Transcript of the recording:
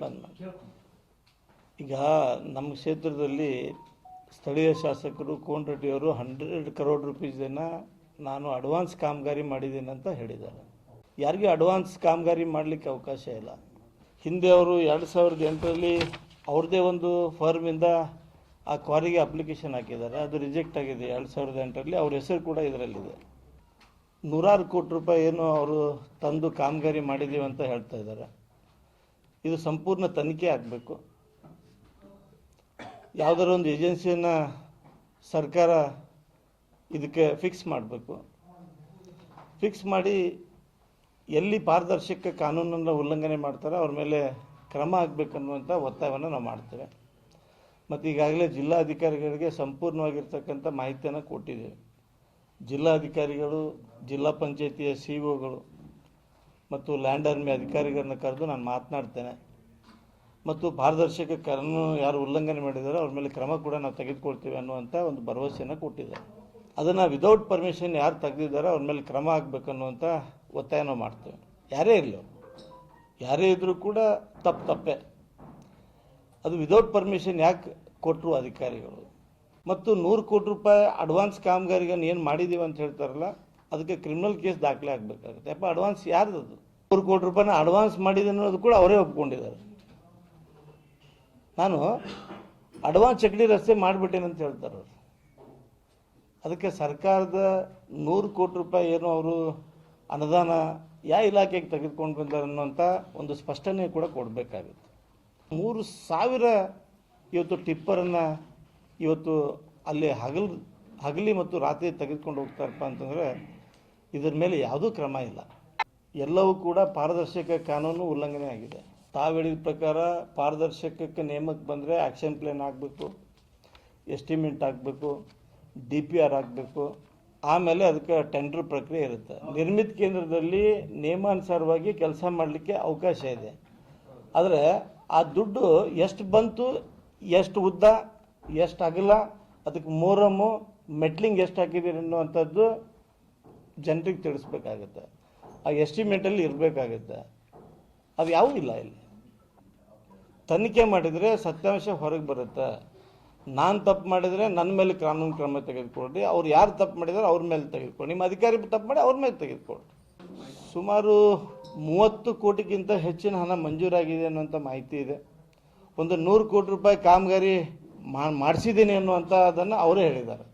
ಬಂದ್ ಈಗ ನಮ್ಮ ಕ್ಷೇತ್ರದಲ್ಲಿ ಸ್ಥಳೀಯ ಶಾಸಕರು ಕೋನ್ ರೆಡ್ಡಿಯವರು ಹಂಡ್ರೆಡ್ ಕರೋಡ್ ರುಪೀಸನ್ನು ನಾನು ಅಡ್ವಾನ್ಸ್ ಕಾಮಗಾರಿ ಮಾಡಿದ್ದೀನಿ ಅಂತ ಹೇಳಿದ್ದಾರೆ. ಯಾರಿಗೂ ಅಡ್ವಾನ್ಸ್ ಕಾಮಗಾರಿ ಮಾಡಲಿಕ್ಕೆ ಅವಕಾಶ ಇಲ್ಲ. ಹಿಂದೆ ಅವರು ಎರಡು ಸಾವಿರದ ಎಂಟರಲ್ಲಿ ಅವ್ರದ್ದೇ ಒಂದು ಫರ್ಮಿಂದ ಆ ಕ್ವಾರಿಗೆ ಅಪ್ಲಿಕೇಶನ್ ಹಾಕಿದ್ದಾರೆ. ಅದು ರಿಜೆಕ್ಟ್ ಆಗಿದೆ ಎರಡು ಸಾವಿರದ ಎಂಟರಲ್ಲಿ. ಅವ್ರ ಹೆಸರು ಕೂಡ ಇದರಲ್ಲಿದೆ. ನೂರಾರು ಕೋಟಿ ರೂಪಾಯಿ ಏನು ಅವರು ತಂದು ಕಾಮಗಾರಿ ಮಾಡಿದ್ದೀವಿ ಅಂತ ಹೇಳ್ತಾ ಇದ್ದಾರೆ. ಇದು ಸಂಪೂರ್ಣ ತನಿಖೆ ಆಗಬೇಕು. ಯಾವುದಾರ ಒಂದು ಏಜೆನ್ಸಿಯನ್ನು ಸರ್ಕಾರ ಇದಕ್ಕೆ ಫಿಕ್ಸ್ ಮಾಡಬೇಕು. ಫಿಕ್ಸ್ ಮಾಡಿ ಎಲ್ಲಿ ಪಾರದರ್ಶಕ ಕಾನೂನನ್ನು ಉಲ್ಲಂಘನೆ ಮಾಡ್ತಾರೆ ಅವ್ರ ಮೇಲೆ ಕ್ರಮ ಆಗಬೇಕನ್ನುವಂಥ ಒತ್ತಾಯವನ್ನು ನಾವು ಮಾಡ್ತೇವೆ. ಮತ್ತು ಈಗಾಗಲೇ ಜಿಲ್ಲಾಧಿಕಾರಿಗಳಿಗೆ ಸಂಪೂರ್ಣವಾಗಿರ್ತಕ್ಕಂಥ ಮಾಹಿತಿಯನ್ನು ಕೊಟ್ಟಿದ್ದೇವೆ. ಜಿಲ್ಲಾಧಿಕಾರಿಗಳು, ಜಿಲ್ಲಾ ಪಂಚಾಯಿತಿಯ ಸಿ ಒಗಳು ಮತ್ತು ಲ್ಯಾಂಡ್ ಆರ್ಮಿ ಅಧಿಕಾರಿಗಳನ್ನ ಕರೆದು ನಾನು ಮಾತನಾಡ್ತೇನೆ. ಮತ್ತು ಪಾರದರ್ಶಕ ಕರನ್ನು ಯಾರು ಉಲ್ಲಂಘನೆ ಮಾಡಿದಾರೋ ಅವ್ರ ಮೇಲೆ ಕ್ರಮ ಕೂಡ ನಾವು ತೆಗೆದುಕೊಳ್ತೀವಿ ಅನ್ನುವಂಥ ಒಂದು ಭರವಸೆಯನ್ನು ಕೊಟ್ಟಿದ್ದಾರೆ. ಅದನ್ನು ವಿದೌಟ್ ಪರ್ಮಿಷನ್ ಯಾರು ತೆಗೆದಿದ್ದಾರೋ ಅವ್ರ ಮೇಲೆ ಕ್ರಮ ಆಗಬೇಕು ಅನ್ನುವಂಥ ಒತ್ತಾಯನ ಮಾಡ್ತೇವೆ. ಯಾರೇ ಇರಲಿ. ಯಾರೇ ಇದ್ದರೂ ಕೂಡ ತಪ್ಪು ತಪ್ಪೇ. ಅದು ವಿದೌಟ್ ಪರ್ಮಿಷನ್ ಯಾಕೆ ಕೊಟ್ಟರು ಅಧಿಕಾರಿಗಳು? ಮತ್ತು ನೂರು ಕೋಟಿ ರೂಪಾಯಿ ಅಡ್ವಾನ್ಸ್ ಕಾಮಗಾರಿಗನ್ನು ಏನು ಮಾಡಿದ್ದೀವಿ ಅಂತ ಹೇಳ್ತಾರಲ್ಲ ಅದಕ್ಕೆ ಕ್ರಿಮಿನಲ್ ಕೇಸ್ ದಾಖಲೆ ಆಗಬೇಕಾಗುತ್ತೆ. ಯಪ್ಪ ಅಡ್ವಾನ್ಸ್ ಯಾರ್ದು ಅದು ಮೂರು ಕೋಟಿ ರೂಪಾಯಿನ ಅಡ್ವಾನ್ಸ್ ಮಾಡಿದೆ ಅನ್ನೋದು ಕೂಡ ಅವರೇ ಒಪ್ಕೊಂಡಿದ್ದಾರೆ. ನಾನು ಅಡ್ವಾನ್ಸ್ ಚಕ್ಡಿ ರಸ್ತೆ ಮಾಡಿಬಿಟ್ಟೇನೆ ಅಂತ ಹೇಳ್ತಾರೆ ಅವರು. ಅದಕ್ಕೆ ಸರ್ಕಾರದ ನೂರು ಕೋಟಿ ರೂಪಾಯಿ ಏನು ಅವರು ಅನುದಾನ ಯಾವ ಇಲಾಖೆಗೆ ತೆಗೆದುಕೊಂಡು ಬಂದಾರೆ ಅನ್ನೋಂಥ ಒಂದು ಸ್ಪಷ್ಟನೆ ಕೂಡ ಕೊಡಬೇಕಾಗುತ್ತೆ. ಮೂರು ಸಾವಿರ ಇವತ್ತು ಟಿಪ್ಪರನ್ನು ಇವತ್ತು ಅಲ್ಲಿ ಹಗಲು, ಹಗಲಿ ಮತ್ತು ರಾತ್ರಿ ತೆಗೆದುಕೊಂಡು ಹೋಗ್ತಾರಪ್ಪ ಅಂತಂದರೆ ಇದ್ರ ಮೇಲೆ ಯಾವುದೂ ಕ್ರಮ ಇಲ್ಲ. ಎಲ್ಲವೂ ಕೂಡ ಪಾರದರ್ಶಕ ಕಾನೂನು ಉಲ್ಲಂಘನೆ ಆಗಿದೆ. ತಾವು ಹೇಳಿದ ಪ್ರಕಾರ ಪಾರದರ್ಶಕಕ್ಕೆ ನೇಮಕ್ಕೆ ಬಂದರೆ ಆ್ಯಕ್ಷನ್ ಪ್ಲಾನ್ ಆಗಬೇಕು, ಎಸ್ಟಿಮೇಟ್ ಆಗಬೇಕು, ಡಿ ಪಿ ಆರ್ ಆಗಬೇಕು. ಆಮೇಲೆ ಅದಕ್ಕೆ ಟೆಂಡರ್ ಪ್ರಕ್ರಿಯೆ ಇರುತ್ತೆ. ನಿರ್ಮಿತ ಕೇಂದ್ರದಲ್ಲಿ ನಿಯಮಾನುಸಾರವಾಗಿ ಕೆಲಸ ಮಾಡಲಿಕ್ಕೆ ಅವಕಾಶ ಇದೆ. ಆದರೆ ಆ ದುಡ್ಡು ಎಷ್ಟು ಬಂತು, ಎಷ್ಟು ಉದ್ದ, ಎಷ್ಟು ಅಗಲ, ಅದಕ್ಕೆ ಮೋರಮ್ಮು, ಮೆಟ್ಲಿಂಗ್ ಎಷ್ಟು ಹಾಕಿದ್ದೀರಿ ಅನ್ನುವಂಥದ್ದು ಜನರಿಗೆ ತಿಳಿಸ್ಬೇಕಾಗತ್ತೆ. ಆ ಎಸ್ಟಿಮೇಟಲ್ಲಿ ಇರಬೇಕಾಗತ್ತೆ. ಅದು ಯಾವುದೂ ಇಲ್ಲ ಇಲ್ಲಿ. ತನಿಖೆ ಮಾಡಿದರೆ ಸತ್ಯಾಂಶ ಹೊರಗೆ ಬರುತ್ತೆ. ನಾನು ತಪ್ಪು ಮಾಡಿದರೆ ನನ್ನ ಮೇಲೆ ಕಾನೂನು ಕ್ರಮ ತೆಗೆದುಕೊಳ್ಳಿ. ಅವ್ರು ಯಾರು ತಪ್ಪು ಮಾಡಿದರೆ ಅವ್ರ ಮೇಲೆ ತೆಗೆದುಕೊಳ್ಳಿ. ನಿಮ್ಮ ಅಧಿಕಾರಿ ತಪ್ಪು ಮಾಡಿ ಅವ್ರ ಮೇಲೆ ತೆಗೆದುಕೊಳ್ಳಿ. ಸುಮಾರು ಮೂವತ್ತು ಕೋಟಿಗಿಂತ ಹೆಚ್ಚಿನ ಹಣ ಮಂಜೂರಾಗಿದೆ ಅನ್ನುವಂಥ ಮಾಹಿತಿ ಇದೆ. ಒಂದು ನೂರು ಕೋಟಿ ರೂಪಾಯಿ ಕಾಮಗಾರಿ ಮಾಡಿಸಿದ್ದೀನಿ ಅನ್ನುವಂಥ ಅದನ್ನು ಅವರೇ ಹೇಳಿದ್ದಾರೆ.